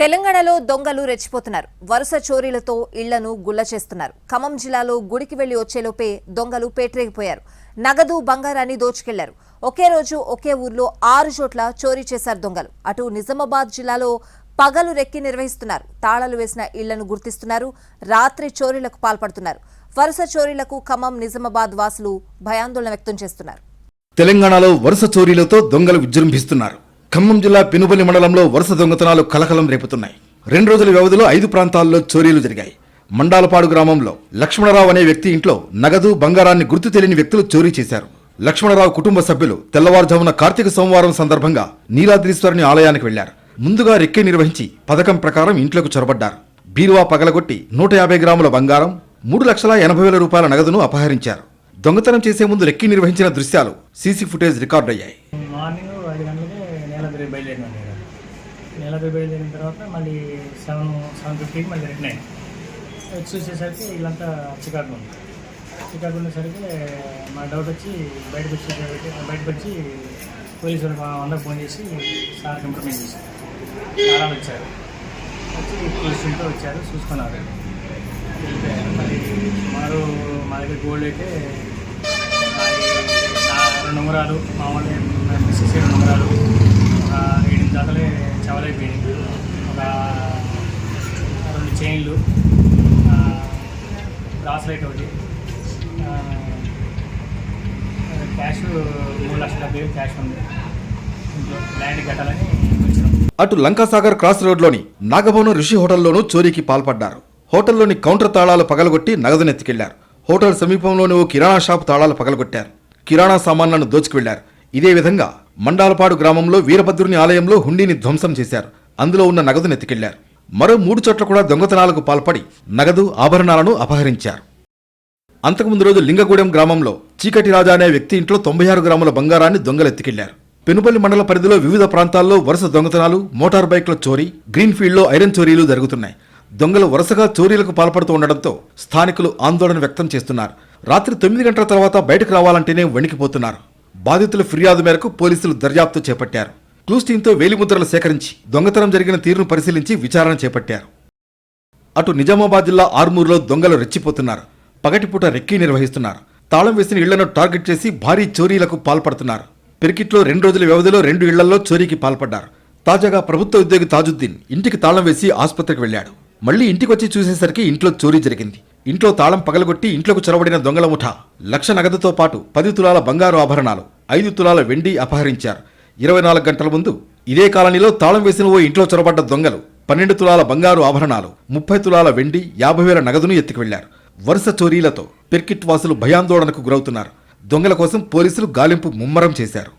తెలంగాణలో దొంగలు రెచ్చిపోతున్నారు. వరుస చోరీలతో ఇళ్ళను గుల్ల చేస్తున్నారు ఖమ్మం జిల్లాలో గుడికి వెళ్ళి వచ్చేలోపే దొంగలు పేటరేగిపోయారు. నగదు బంగారాన్ని దోచుకెళ్ళారు. ఒకే రోజు ఒకే ఊర్లో ఆరు చోట్ల చోరీ చేశారు దొంగలు. అటు నిజామాబాద్ జిల్లాలో పగలు రెక్కి నిర్వహిస్తున్నారు. తాళాలు వేసిన ఇళ్ళను గుర్తిస్తున్నారు. రాత్రి చోరీలకు పాల్పడుతున్నారు. వరుస చోరీలకు ఖమ్మం నిజామాబాద్ వాసులు భయాందోళన వ్యక్తం చేస్తున్నారు. తెలంగాణలో వరుస చోరీలతో దొంగలు విజృంభిస్తున్నారు ఖమ్మం జిల్లా పెనుబలి మండలంలో వరుస దొంగతనాలు కలకలం రేపుతున్నాయి. రెండు రోజుల వ్యవధిలో ఐదు ప్రాంతాల్లో చోరీలు జరిగాయి. మండాలపాడు గ్రామంలో లక్ష్మణరావు అనే వ్యక్తి ఇంట్లో నగదు బంగారాన్ని గుర్తు తెలియని వ్యక్తులు చోరీ చేశారు. లక్ష్మణరావు కుటుంబ సభ్యులు తెల్లవారుజామున కార్తీక సోమవారం సందర్భంగా నీలాద్రీశ్వరుని ఆలయానికి వెళ్ళారు. ముందుగా రెక్కే నిర్వహించి పథకం ప్రకారం ఇంట్లోకి చొరబడ్డారు. బీరువా పగలగొట్టి నూట యాభై గ్రాముల బంగారం మూడు లక్షల ఎనభై వేల రూపాయల నగదును అపహరించారు. దొంగతనం చేసే ముందు రెక్కి నిర్వహించిన దృశ్యాలు సీసీ ఫుటేజ్ రికార్డయ్యాయి. మార్నింగ్ బయలుదేరినాం నేను నీలగిరి బయలుదేరిన తర్వాత మళ్ళీ సెవెన్ సెవెన్ ఫిఫ్టీకి మళ్ళీ రిటర్న్ అయ్యాను వచ్చి చూసేసరికి వీళ్ళంతా చికాకు ఉంది. చికాకు ఉండేసరికి మా డౌట్ వచ్చి బయటకు వచ్చి బయటకు వచ్చి పోలీసు వాళ్ళకి అందరికి ఫోన్ చేసి సార్ కంప్లైంట్ చేశారు. చాలా వచ్చారు వచ్చి పోలీసులతో వచ్చారు చూసుకున్నారు. మరి సుమారు మా దగ్గర గోల్డ్ అయితే రెండు ఉంగరాలు మామూలు మిస్సెస్ రెండు ఉంగరాలు ఒక ఏడు జతలే చవలైపోయినాయి. ఒక రెండు చైన్లు బ్రాస్లైట్ ఒకటి క్యాష్ మూడు లక్షల డెబ్బై వేలు క్యాష్ ఉంది. ఇంట్లో ల్యాండ్ కట్టాలని అటు లంకాసాగర్ క్రాస్ రోడ్లోని నాగభవనం ఋషి హోటల్లోనూ చోరీకి పాల్పడ్డారు. హోటల్లోని కౌంటర్ తాళాలు పగలగొట్టి నగదునెత్తికెళ్ళారు. హోటల్ సమీపంలోని ఓ కిరాణా షాప్ తాళాలు పగలగొట్టారు. కిరాణా సామాన్లను దోచుకువెళ్ళారు. ఇదే విధంగా మండాలపాడు గ్రామంలో వీరభద్రుని ఆలయంలో హుండీని ధ్వంసం చేశారు. అందులో ఉన్న నగదునెత్తికెళ్ళారు మరో మూడు చోట్ల కూడా దొంగతనాలకు పాల్పడి నగదు ఆభరణాలను అపహరించారు. అంతకుముందు రోజు లింగగూడెం గ్రామంలో చీకటి రాజా అనే వ్యక్తి ఇంట్లో తొంభై ఆరు గ్రాముల బంగారాన్ని దొంగలెత్తికెళ్ళారు. పెనుపల్లి మండల పరిధిలో వివిధ ప్రాంతాల్లో వరుస దొంగతనాలు మోటార్ బైక్ల చోరీ గ్రీన్ ఫీల్డ్లో ఐరన్ చోరీలు జరుగుతున్నాయి. దొంగలు వరుసగా చోరీలకు పాల్పడుతూ ఉండడంతో స్థానికులు ఆందోళన వ్యక్తం చేస్తున్నారు. రాత్రి తొమ్మిది గంటల తర్వాత బయటకు రావాలంటేనే వణికిపోతున్నారు. బాధితుల ఫిర్యాదు మేరకు పోలీసులు దర్యాప్తు చేపట్టారు. క్లూస్ టీంతో వేలిముద్రలు సేకరించి దొంగతనం జరిగిన తీరును పరిశీలించి విచారణ చేపట్టారు. అటు నిజామాబాద్ జిల్లా ఆర్మూరులో దొంగలు రెచ్చిపోతున్నారు. పగటిపూట రెక్కీ నిర్వహిస్తున్నారు. తాళం వేసిన ఇళ్ళను టార్గెట్ చేసి భారీ చోరీలకు పాల్పడుతున్నారు. పెరికిట్లో రెండు రోజుల వ్యవధిలో రెండు ఇళ్ళలో చోరీకి పాల్పడ్డారు. తాజాగా ప్రభుత్వ ఉద్యోగి తాజుద్దీన్ ఇంటికి తాళం వేసి ఆసుపత్రికి వెళ్ళాడు మళ్ళీ ఇంటికొచ్చి చూసేసరికి ఇంట్లో చోరీ జరిగింది. ఇంట్లో తాళం పగలగొట్టి ఇంట్లోకి చొరబడిన దొంగల ముఠ లక్ష నగదుతో పాటు పది తులాల బంగారు ఆభరణాలు ఐదు తులాల వెండి అపహరించారు. ఇరవై నాలుగు గంటల ముందు ఇదే కాలనీలో తాళం వేసిన ఓ ఇంట్లో చొరబడ్డ దొంగలు పన్నెండు తులాల బంగారు ఆభరణాలు ముప్పై తులాల వెండి యాభై వేల నగదును ఎత్తుకు వెళ్ళారు వరుస చోరీలతో పెర్కిట్ వాసులు భయాందోళనకు గురవుతున్నారు. దొంగల కోసం పోలీసులు గాలింపు ముమ్మరం చేశారు.